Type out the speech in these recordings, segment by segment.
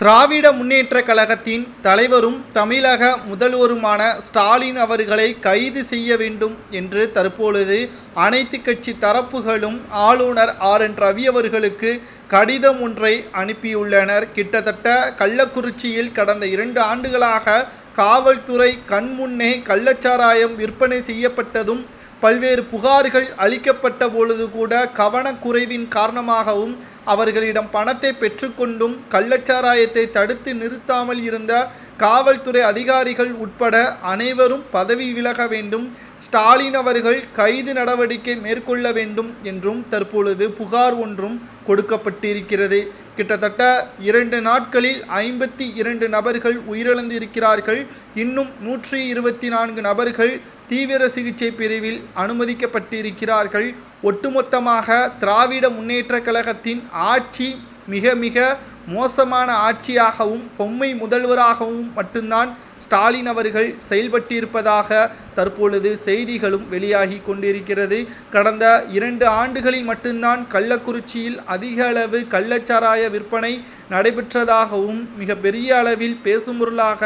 திராவிட முன்னேற்ற கழகத்தின் தலைவரும் தமிழக முதல்வருமான ஸ்டாலின் அவர்களை கைது செய்ய வேண்டும் என்று தற்பொழுது அனைத்து கட்சி தரப்புகளும் ஆளுநர் ஆர். என். ரவி அவர்களுக்கு கடிதம் ஒன்றை அனுப்பியுள்ளனர். கிட்டத்தட்ட கள்ளக்குறிச்சியில் கடந்த இரண்டு ஆண்டுகளாக காவல்துறை கண்முன்னே கள்ளச்சாராயம் விற்பனை செய்யப்பட்டதும் பல்வேறு புகார்கள் அளிக்கப்பட்ட பொழுது கூட கவனக்குறைவின் காரணமாகவும் அவர்களிடம் பணத்தை பெற்றுக்கொண்டும் கள்ளச்சாராயத்தை தடுத்து நிறுத்தாமல் இருந்த காவல்துறை அதிகாரிகள் உட்பட அனைவரும் பதவி விலக வேண்டும். ஸ்டாலின் அவர்கள் கைது நடவடிக்கை மேற்கொள்ள வேண்டும் என்றும் தற்பொழுது புகார் ஒன்றும் கொடுக்கப்பட்டிருக்கிறது. கிட்டத்தட்ட இரண்டு நாட்களில் ஐம்பத்தி இரண்டு நபர்கள் உயிரிழந்திருக்கிறார்கள். இன்னும் நூற்றி இருபத்தி நான்கு நபர்கள் தீவிர சிகிச்சை பிரிவில் அனுமதிக்கப்பட்டிருக்கிறார்கள். ஒட்டுமொத்தமாக திராவிட முன்னேற்ற கழகத்தின் ஆட்சி மிக மிக மோசமான ஆட்சியாகவும் பொம்மை முதல்வராகவும் மட்டும்தான் ஸ்டாலின் அவர்கள் செயல்பட்டிருப்பதாக தற்பொழுது செய்திகளும் வெளியாகி கொண்டிருக்கிறது. கடந்த இரண்டு ஆண்டுகளில் மட்டும்தான் கள்ளக்குறிச்சியில் அதிக அளவு கள்ளச்சாராய விற்பனை நடைபெற்றதாகவும் மிக பெரிய அளவில் பேசும்பொருளாக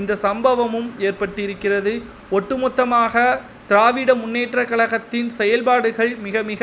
இந்த சம்பவமும் ஏற்பட்டிருக்கிறது. ஒட்டுமொத்தமாக திராவிட முன்னேற்ற கழகத்தின் செயல்பாடுகள் மிக மிக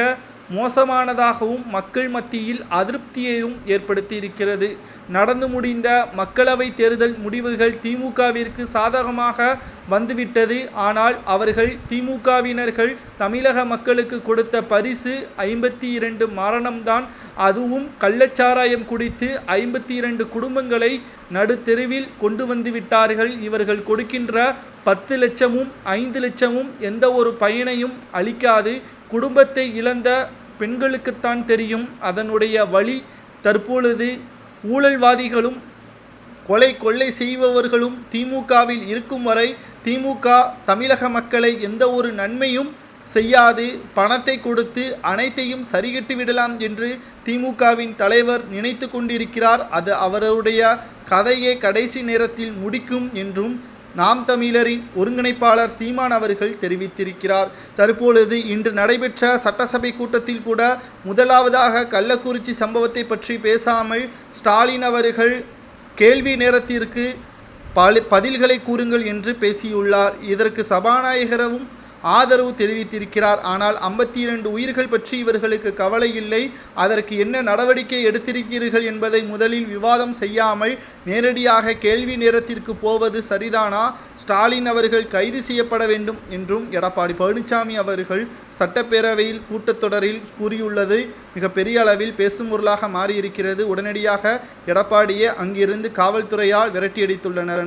மோசமானதாகவும் மக்கள் மத்தியில் அதிருப்தியையும் ஏற்படுத்தியிருக்கிறது. நடந்து முடிந்த மக்களவை தேர்தல் முடிவுகள் திமுகவிற்கு சாதகமாக வந்துவிட்டது. ஆனால் அவர்கள் திமுகவினர்கள் தமிழக மக்களுக்கு கொடுத்த பரிசு ஐம்பத்தி இரண்டு மரணம்தான். அதுவும் கள்ளச்சாராயம் குடித்து ஐம்பத்தி இரண்டு குடும்பங்களை நடுத்தெருவில் கொண்டு வந்து விட்டார்கள். இவர்கள் கொடுக்கின்ற பத்து லட்சமும் ஐந்து லட்சமும் எந்த ஒரு பயனையும் அளிக்காது. குடும்பத்தை இழந்த பெண்களுக்குத்தான் தெரியும். அதனுடைய வழி தற்பொழுது ஊழல்வாதிகளும் கொலை கொள்ளை செய்பவர்களும் திமுகவில் இருக்கும் வரை திமுக தமிழக மக்களை எந்த ஒரு நன்மையும் செய்யாது. பணத்தை கொடுத்து அனைத்தையும் சரிகட்டு விடலாம் என்று திமுகவின் தலைவர் நினைத்து கொண்டிருக்கிறார். அது அவருடைய கதையை கடைசி நேரத்தில் முடிக்கும் என்றும் நாம் தமிழரின் ஒருங்கிணைப்பாளர் சீமான் அவர்கள் தெரிவித்திருக்கிறார். தற்பொழுது இன்று நடைபெற்ற சட்டசபை கூட்டத்தில் கூட முதலாவதாக கள்ளக்குறிச்சி சம்பவத்தை பற்றி பேசாமல் ஸ்டாலின் அவர்கள் கேள்வி நேரத்திற்கு பல பதில்களை கூறுங்கள் என்று பேசியுள்ளார். இதற்கு சபாநாயகரவும் ஆதரவு தெரிவித்திருக்கிறார். ஆனால் ஐம்பத்தி இரண்டு உயிர்கள் பற்றி இவர்களுக்கு கவலை இல்லை. அதற்கு என்ன நடவடிக்கை எடுத்திருக்கிறீர்கள் என்பதை முதலில் விவாதம் செய்யாமல் நேரடியாக கேள்வி நேரத்திற்கு போவது சரிதானா? ஸ்டாலின் அவர்கள் கைது செய்யப்பட வேண்டும் என்றும் எடப்பாடி பழனிசாமி அவர்கள் சட்டப்பேரவையில் கூட்டத்தொடரில் கூறியுள்ளது. மிக பெரிய அளவில் பேசும் பொருளாக மாறியிருக்கிறது. உடனடியாக எடப்பாடியே அங்கிருந்து காவல்துறையால் விரட்டியடித்துள்ளனர்